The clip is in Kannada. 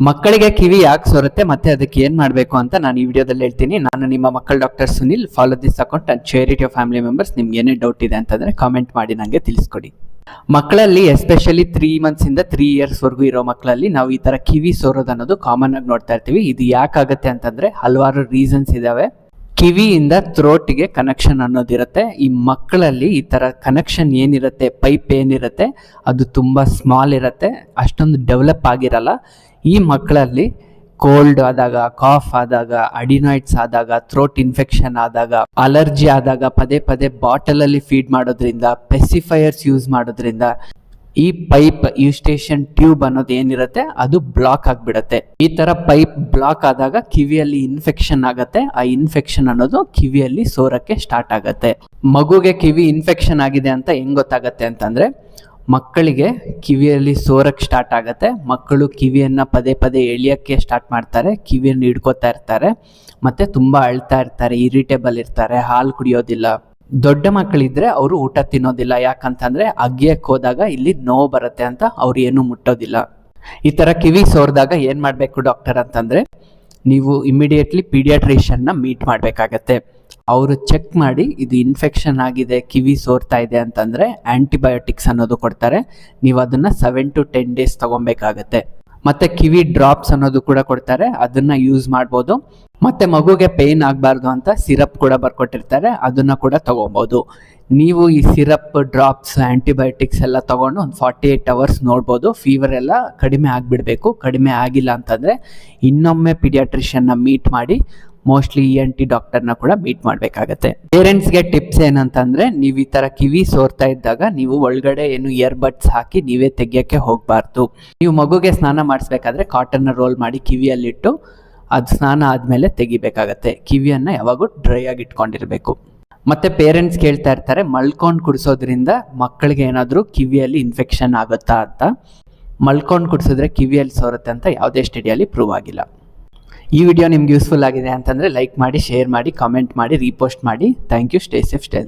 ಮಕ್ಕಳಿಗೆ ಕಿವಿ ಯಾಕೆ ಸೋರುತ್ತೆ, ಮತ್ತೆ ಅದಕ್ಕೆ ಏನು ಮಾಡಬೇಕು ಅಂತ ನಾನು ಈ ವಿಡಿಯೋದಲ್ಲಿ ಹೇಳ್ತೀನಿ. ನಾನು ನಿಮ್ಮ ಮಕ್ಕಳ doctor Sunil. Follow this account and charity of family members ನಿಮ್ಗೆ ಏನೇ ಡೌಟ್ ಇದೆ ಅಂತಂದ್ರೆ ಕಾಮೆಂಟ್ ಮಾಡಿ ನನಗೆ ತಿಳಿಸ್ಕೊಡಿ. ಮಕ್ಕಳಲ್ಲಿ ಎಸ್ಪೆಷಲಿ ತ್ರೀ ಮಂತ್ಸ್ ಇಂದ ತ್ರೀ ಇಯರ್ಸ್ ವರೆಗೂ ಇರೋ ಮಕ್ಕಳಲ್ಲಿ ನಾವು ಈ ತರ ಕಿವಿ ಸೋರೋದು ಅನ್ನೋದು ಕಾಮನ್ ಆಗಿ ನೋಡ್ತಾ ಇರ್ತೀವಿ. ಇದು ಯಾಕಾಗತ್ತೆ ಅಂತಂದ್ರೆ ಹಲವಾರು ರೀಸನ್ಸ್ ಇದಾವೆ. ಕಿವಿಯಿಂದ ಥ್ರೋಟಿಗೆ ಕನೆಕ್ಷನ್ ಅನ್ನೋದಿರುತ್ತೆ. ಈ ಮಕ್ಕಳಲ್ಲಿ ಈ ಥರ ಕನೆಕ್ಷನ್ ಏನಿರುತ್ತೆ ಪೈಪ್ ಏನಿರುತ್ತೆ, ಅದು ತುಂಬ ಸ್ಮಾಲ್ ಇರುತ್ತೆ. ಅಷ್ಟೊಂದು ಡೆವಲಪ್ ಆಗಿರಲ್ಲ. ಈ ಮಕ್ಕಳಲ್ಲಿ ಕೋಲ್ಡ್ ಆದಾಗ ಕಾಫ್ ಆದಾಗ ಅಡಿನಾಯ್ಡ್ಸ್ ಆದಾಗ ಥ್ರೋಟ್ ಇನ್ಫೆಕ್ಷನ್ ಆದಾಗ ಅಲರ್ಜಿ ಆದಾಗ, ಪದೇ ಪದೇ ಬಾಟಲಲ್ಲಿ ಫೀಡ್ ಮಾಡೋದ್ರಿಂದ ಪೆಸಿಫೈಯರ್ಸ್ ಯೂಸ್ ಮಾಡೋದ್ರಿಂದ ಈ ಪೈಪ್ ಯೂಸ್ಟೇಷನ್ ಟ್ಯೂಬ್ ಅನ್ನೋದು ಏನಿರುತ್ತೆ, ಅದು ಬ್ಲಾಕ್ ಆಗಿಬಿಡತ್ತೆ. ಈ ತರ ಪೈಪ್ ಬ್ಲಾಕ್ ಆದಾಗ ಕಿವಿಯಲ್ಲಿ ಇನ್ಫೆಕ್ಷನ್ ಆಗತ್ತೆ. ಆ ಇನ್ಫೆಕ್ಷನ್ ಅನ್ನೋದು ಕಿವಿಯಲ್ಲಿ ಸೋರಕ್ಕೆ ಸ್ಟಾರ್ಟ್ ಆಗತ್ತೆ. ಮಗುಗೆ ಕಿವಿ ಇನ್ಫೆಕ್ಷನ್ ಆಗಿದೆ ಅಂತ ಹೆಂಗ್ ಗೊತ್ತಾಗತ್ತೆ ಅಂತಂದ್ರೆ, ಮಕ್ಕಳಿಗೆ ಕಿವಿಯಲ್ಲಿ ಸೋರಕ್ಕೆ ಸ್ಟಾರ್ಟ್ ಆಗತ್ತೆ. ಮಕ್ಕಳು ಕಿವಿಯನ್ನ ಪದೇ ಪದೇ ಎಳಿಯಕ್ಕೆ ಸ್ಟಾರ್ಟ್ ಮಾಡ್ತಾರೆ, ಕಿವಿಯನ್ನು ಹಿಡ್ಕೋತಾ ಇರ್ತಾರೆ, ಮತ್ತೆ ತುಂಬಾ ಅಳ್ತಾ ಇರ್ತಾರೆ, ಇರಿಟೇಬಲ್ ಇರ್ತಾರೆ, ಹಾಲು ಕುಡಿಯೋದಿಲ್ಲ. ದೊಡ್ಡ ಮಕ್ಕಳಿದ್ರೆ ಅವರು ಊಟ ತಿನ್ನೋದಿಲ್ಲ. ಯಾಕಂತಂದ್ರೆ ಅಗ್ಗಿಯಕ್ಕೆ ಹೋದಾಗ ಇಲ್ಲಿ ನೋವು ಬರುತ್ತೆ ಅಂತ ಅವ್ರು ಏನು ಮುಟ್ಟೋದಿಲ್ಲ. ಈ ತರ ಕಿವಿ ಸೋರ್ದಾಗ ಏನ್ ಮಾಡಬೇಕು ಡಾಕ್ಟರ್ ಅಂತಂದ್ರೆ, ನೀವು ಇಮಿಡಿಯೇಟ್ಲಿ ಪೀಡಿಯಾಟ್ರಿಷಿಯನ್ನ ಮೀಟ್ ಮಾಡಬೇಕಾಗತ್ತೆ. ಅವರು ಚೆಕ್ ಮಾಡಿ ಇದು ಇನ್ಫೆಕ್ಷನ್ ಆಗಿದೆ, ಕಿವಿ ಸೋರ್ತಾ ಇದೆ ಅಂತಂದ್ರೆ ಆಂಟಿಬಯೋಟಿಕ್ಸ್ ಅನ್ನೋದು ಕೊಡ್ತಾರೆ. ನೀವು ಅದನ್ನ ಸೆವೆನ್ ಟು ಟೆನ್ ಡೇಸ್ ತಗೊಬೇಕಾಗತ್ತೆ. ಮತ್ತೆ ಕಿವಿ ಡ್ರಾಪ್ಸ್ ಅನ್ನೋದು ಕೂಡ ಕೊಡ್ತಾರೆ. ಅದನ್ನ ಯೂಸ್ ಮಾಡ್ಬೋದು. ಮತ್ತೆ ಮಗುಗೆ ಪೇಯ್ನ್ ಆಗಬಾರ್ದು ಅಂತ ಸಿರಪ್ ಕೂಡ ಬರ್ಕೊಟ್ಟಿರ್ತಾರೆ, ಅದನ್ನ ಕೂಡ ತೊಗೊಬೋದು. ನೀವು ಈ ಸಿರಪ್ ಡ್ರಾಪ್ಸ್ ಆ್ಯಂಟಿಬಯೋಟಿಕ್ಸ್ ಎಲ್ಲ ತಗೊಂಡು ಒಂದು ಫಾರ್ಟಿ ಏಟ್ ಅವರ್ಸ್ ನೋಡ್ಬೋದು. ಫೀವರ್ ಎಲ್ಲ ಕಡಿಮೆ ಆಗಿಬಿಡಬೇಕು. ಕಡಿಮೆ ಆಗಿಲ್ಲ ಅಂತಂದರೆ ಇನ್ನೊಮ್ಮೆ ಪಿಡಿಯಾಟ್ರಿಷಿಯನ್ನ ಮೀಟ್ ಮಾಡಿ ಮೋಸ್ಟ್ಲಿ ಇ ಎನ್ ಟಿ ಡಾಕ್ಟರ್ನ ಕೂಡ ಮೀಟ್ ಮಾಡಬೇಕಾಗತ್ತೆ. ಪೇರೆಂಟ್ಸ್ಗೆ ಟಿಪ್ಸ್ ಏನಂತಂದರೆ, ನೀವು ಈ ಥರ ಕಿವಿ ಸೋರ್ತಾ ಇದ್ದಾಗ ನೀವು ಒಳಗಡೆ ಏನು ಇಯರ್ಬಡ್ಸ್ ಹಾಕಿ ನೀವೇ ತೆಗಿಯೋಕ್ಕೆ ಹೋಗಬಾರ್ದು. ನೀವು ಮಗುಗೆ ಸ್ನಾನ ಮಾಡಿಸ್ಬೇಕಾದ್ರೆ ಕಾಟನ್ನ ರೋಲ್ ಮಾಡಿ ಕಿವಿಯಲ್ಲಿಟ್ಟು ಅದು ಸ್ನಾನ ಆದಮೇಲೆ ತೆಗಿಬೇಕಾಗತ್ತೆ. ಕಿವಿಯನ್ನು ಯಾವಾಗೂ ಡ್ರೈ ಆಗಿ ಇಟ್ಕೊಂಡಿರಬೇಕು ಮತ್ತೆ ಪೇರೆಂಟ್ಸ್ ಕೇಳ್ತಾ ಇರ್ತಾರೆ, ಮಲ್ಕೊಂಡು ಕುಡಿಸೋದ್ರಿಂದ ಮಕ್ಕಳಿಗೆ ಏನಾದರೂ ಕಿವಿಯಲ್ಲಿ ಇನ್ಫೆಕ್ಷನ್ ಆಗುತ್ತಾ ಅಂತ. ಮಲ್ಕೊಂಡು ಕುಡಿಸಿದ್ರೆ ಕಿವಿಯಲ್ಲಿ ಸೋರುತ್ತೆ ಅಂತ ಯಾವುದೇ ಸ್ಟಡಿಯಲ್ಲಿ ಪ್ರೂವ್ ಆಗಿಲ್ಲ. ಈ ವಿಡಿಯೋ ನಿಮ್ಗೆ ಯೂಸ್ಫುಲ್ ಆಗಿದೆ ಅಂತಂದರೆ ಲೈಕ್ ಮಾಡಿ ಶೇರ್ ಮಾಡಿ ಕಾಮೆಂಟ್ ಮಾಡಿ ರೀಪೋಸ್ಟ್ ಮಾಡಿ. Thank you stay safe stay